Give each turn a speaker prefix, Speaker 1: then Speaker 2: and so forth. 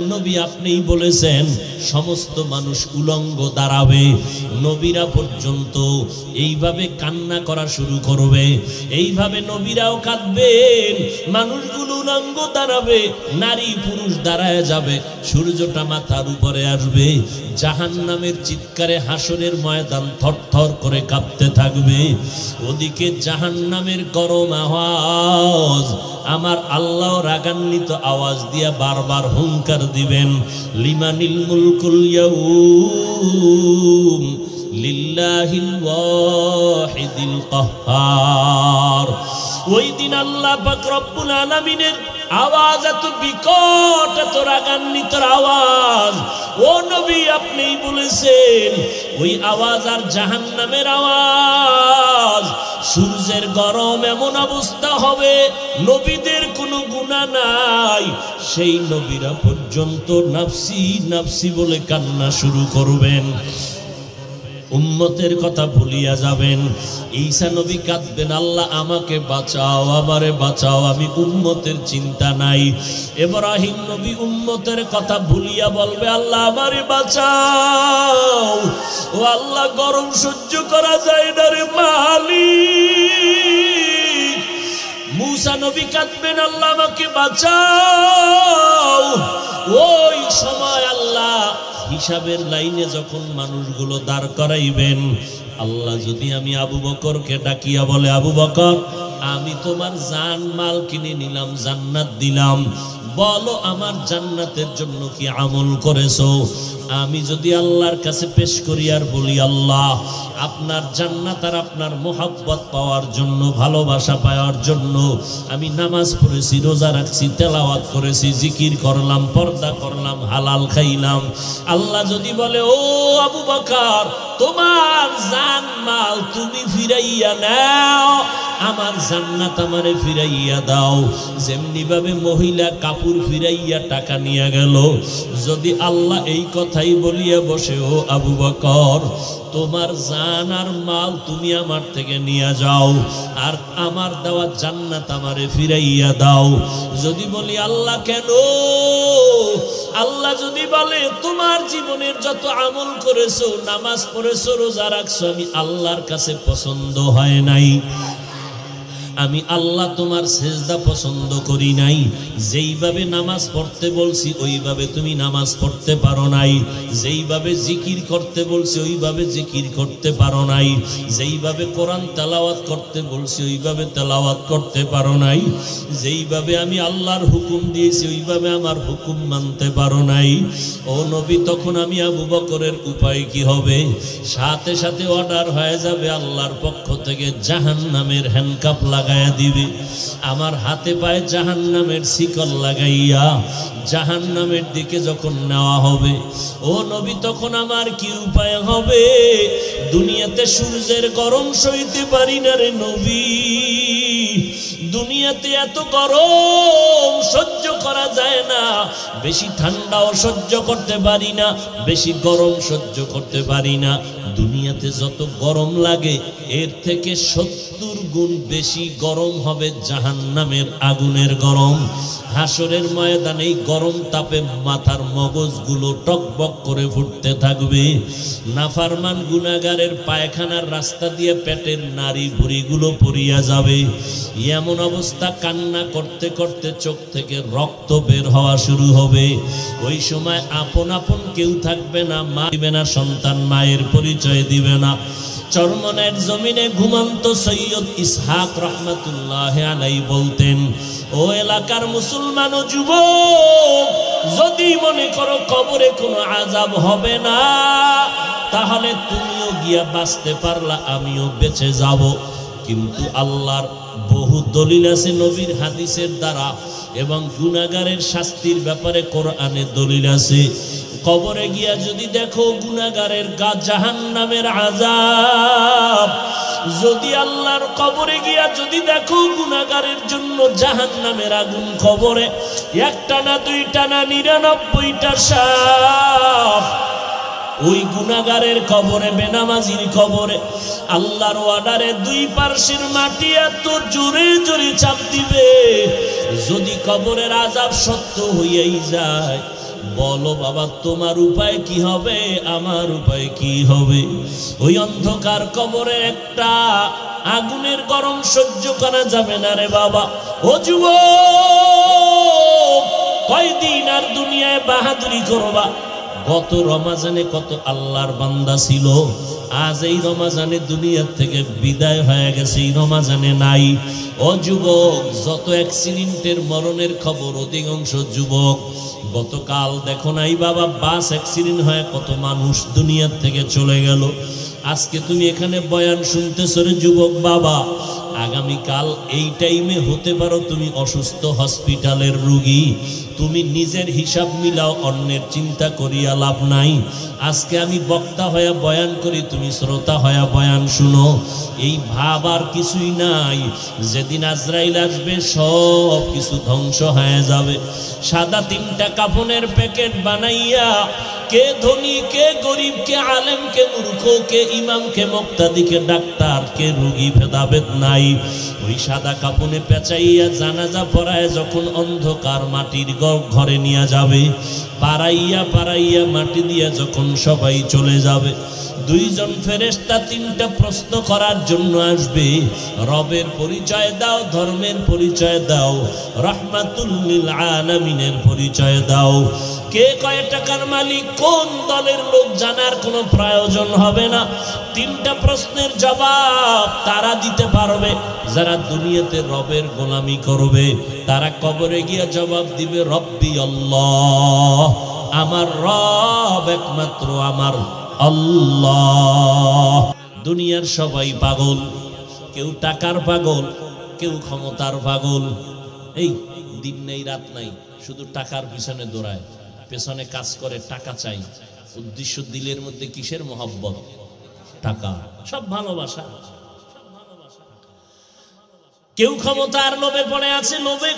Speaker 1: নবী আপনিই বলেছেন, সমস্ত মানুষ উলঙ্গ দাঁড়াবে, নবীরা পর্যন্ত এইভাবে কান্না করা শুরু করবে, এইভাবে নবীরাও কাঁদবেন, মানুষগুলো উলঙ্গ দাঁড়াবে, নারী পুরুষ দাঁড়ায় যাবে, সূর্যটা মাথার উপরে আসবে জাহান নামের চিৎকারে হাসনের ময়দান থরথর করে কাঁপতে থাকবে, ওদিকে জাহান নামের গরম আওয়াজ আমার আল্লাহ রাগান্বিত আওয়াজ দিয়া বারবার হুঙ্কার দিবেন, লিমানিল মুলকুল ইয়াউম লিল্লাহিল ওয়াহিদিল কাহ্হার ওই দিন আল্লাহ পাক রব্বুল আলামিনের আওয়াজ এত বিকট, এত রাগান্বিত আওয়াজ। ও নবী, আপনিই বলেছেন, ওই আওয়াজ আর জাহান্নামের আওয়াজ। সূর্যের গরম এমন অবস্থা হবে, নবীদের কোনো গুণা নাই। সেই নবীরা পর্যন্ত নাফসি নাফসি বলে কান্না শুরু করবেন। উম্মতের কথা ভুলিয়া যাবেন। ঈসা নবী কাঁদবেন, আল্লাহ আমাকে বাঁচাও, আমারে বাঁচাও, আমি উম্মতের চিন্তা নাই। এব্রাহিম নবী উম্মতের কথা ভুলিয়া বলবে, আল্লাহ আমারে বাঁচাও, ও আল্লাহ গরম সহ্য করা যায় না রে মালিক। মুসা নবী কাঁদবেন, আল্লাহ আমাকে বাঁচাও। ওই সময় আল্লাহ হিসাবের লাইনে যখন মানুষগুলো দাঁড় করাইবেন, আল্লাহ যদি আমি আবু বকরকে ডাকিয়া বলে, আবু বকর, আমি তোমার জান মাল কিনে নিলাম, জান্নাত দিলাম। বলো আমার জান্নাতের জন্য কি আমল করেছ? আমি যদি আল্লাহর কাছে পেশ করি আর বলি, আল্লাহ, আপনার জান্নাত আর আপনার মোহাব্বত পাওয়ার জন্য, ভালোবাসা পাওয়ার জন্য, আমি নামাজ পড়েছি, রোজা রাখছি, তেলাওয়াত করেছি, জিকির করলাম, পর্দা করলাম, হালাল খাইলাম। আল্লাহ যদি বলে, ও আবু বকর, তোমার জান মাল তুমি ফিরাইয়া নাও, আমার জান্নাত আমারে ফিরাইয়া দাও। যেমনি ভাবে মহিলা কাপড় ফিরাইয়া টাকা নিয়ে গেল, যদি আল্লাহ এই কথাই বলিয়া বসে, ও আবু বকর, তোমার জান আর মাল তুমি আমার থেকে নিয়ে যাও, আর আমার দেওয়া জান্নাত আমারে ফিরাইয়া দাও। যদি বলি, আল্লাহ কেন? আল্লাহ যদি বলে, তোমার জীবনের যত আমল করেছ, নামাজ পড়েছো, রোজা রাখছো, আমি আল্লাহর কাছে পছন্দ হয় নাই। আমি আল্লাহ তোমার সেজদা পছন্দ করি নাই। যেইভাবে নামাজ পড়তে বলছি, ওইভাবে তুমি নামাজ পড়তে পারো নাই। যেইভাবে জিকির করতে বলছি, ওইভাবে জিকির করতে পারো নাই। যেইভাবে কোরআন তেলাওয়াত করতে বলছি, ওইভাবে তেলাওয়াত করতে পারো নাই। যেইভাবে আমি আল্লাহর হুকুম দিয়েছি, ওইভাবে আমার হুকুম মানতে পারো নাই। ও নবী, তখন আমি আবু বকরের উপায় কি হবে? সাথে সাথে অর্ডার হয়ে যাবে আল্লাহর পক্ষ থেকে জাহান নামের হ্যান্ডকাপ লাগাইয়া দিবে। আমার হাতে পায়ে জাহান নামের শিকল লাগাইয়া জাহান নামের দিকে যখন নেওয়া হবে, ও নবী, তখন আমার কি উপায় হবে? দুনিয়াতে সূর্যের গরম সইতে পারি না রে নবী। দুনিয়াতে এত গরম সহ্য করা যায় না। বেশি ঠান্ডাও সহ্য করতে পারি না, বেশি গরম সহ্য করতে পারি না। দুনিয়াতে যত গরম লাগে, এর থেকে সত্তর গুণ বেশি গরম হবে জাহান্নামের আগুনের গরম। হাসরের ময়দানে এই গরম তাপে মাথার মগজগুলো টকবক করে ফুটতে থাকবে। নাফারমান গুনাগারের পায়খানার রাস্তা দিয়ে পেটের নারী ভুড়িগুলো পড়িয়া যাবে। এমন অবস্থা কান্না করতে করতে চোখ থেকে রক্ত বের হওয়া শুরু হবে। ওই সময় আপন আপন কেউ থাকবে না, মা না, সন্তান মায়ের পরিচয় দিবে না। চরমনের জমিনে ঘুমন্ত সৈয়দ ইসহাক রহমতুল্লাহ আলাই বলতেন, ও এলাকার মুসলমান ও যুবক, যদি মনে করো কবরে কোনো আজাব হবে না, তাহলে তুমিও গিয়া বাঁচতে পারলা, আমিও বেঁচে যাব। কিন্তু আল্লাহর বহু দলিল আছে নবীর হাদিসের দ্বারা, এবং গুনাগারের শাস্তির ব্যাপারে কোরআনে দলিল আছে। কবরে গিয়া যদি দেখো গুনাগারের গা জাহান নামের আজাব যদি আল্লাহর কবরে গিয়া যদি দেখো গুনাগারের জন্য জাহান নামের আগুন কবরে, একটা না দুইটা না নিরানব্বইটা সাপ ওই গুনাগারের কবরে, বেনামাজির কবরে, আল্লাহর অর্ডারে দুই পার্শ্বের মাটি এত জোরে জোরে চাপ দিবে, যদি কবরের আজাব সত্য হইয়াই যায়। বলো বাবা, তোমার উপায় কি হবে? আমার উপায় কি হবে? ওই অন্ধকার কবরে একটা আগুনের গরম সহ্য করা যাবে না রে বাবা। ও যুবক, কয়দিন আর দুনিয়ায় বাহাদুরি করবা? গত রমাজানে কত আল্লাহর বান্দা ছিল। আজ এই রমাজানে দুনিয়ার থেকে বিদায় হয়ে গেছে, এই রমাজানে নাই। ও যুবক, যত অ্যাক্সিডেন্টের মরণের খবর, অধিকাংশ যুবক গতকাল দেখো নাই বাবা, বাস অ্যাক্সিডেন্ট হয় কত মানুষ দুনিয়ার থেকে চলে গেল। আজকে তুমি এখানে বয়ান শুনতেছ রে যুবক বাবা। আগামীকাল এই টাইমে হতে পারো তুমি অসুস্থ হসপিটালের রুগী। তুমি নিজের হিসাব মিলাও, অন্যের চিন্তা করিয়া লাভ নাই। আজকে আমি বক্তা হয়ে বয়ান করি, তুমি শ্রোতা হয়ে বয়ান শুনো। এই ভাব আর কিছুই নাই। যেদিন আজরাইল আসবে, সব কিছু ধ্বংস হয়ে যাবে। সাদা তিনটা কাফনের প্যাকেট বানাইয়া কে ধনী, কে গরিব, কে আলেম, কে মূর্খ, কে ইমাম, কে মুক্তাদি, কে ডাক্তার, কে রুগী, ভেদাভেদ নাই। ওই সাদা কাপনে পেঁচাইয়া জানাজা পড়ায় যখন অন্ধকার মাটির ঘরে নিয়ে যাবে, পাড়াইয়া পাড়াইয়া মাটি দিয়া যখন সবাই চলে যাবে, দুইজন ফেরেশতা তিনটা প্রশ্ন করার জন্য আসবে, রবের পরিচয় দাও, ধর্মের পরিচয় দাও রহমাতুল্লিল আলামিনের পরিচয় দাও। কে কয় টাকার মালিক, কোন দলের লোক জানার কোনো প্রয়োজন হবে না। তিনটা প্রশ্নের জবাব তারা দিতে পারবে। যারা দুনিয়াতে রবের গোলামি করবে, তারা কবরে গিয়া জবাব দিবে, রব্বি আল্লাহ, আমার রব একমাত্র আমার আল্লাহ। দুনিয়ার সবাই পাগল, কেউ টাকার পাগল, কেউ ক্ষমতার পাগল। এই দিন নেই, রাত নাই, শুধু টাকার পিছনে দৌড়ায়। পেছনে কাজ করে টাকা চাই। উদ্দেশ্য দিলের মধ্যে কিসের মোহাব্বত? টাকা। সব ভালোবাসা। কেউ ক্ষমতার লোভে পড়ে আছে, লোভে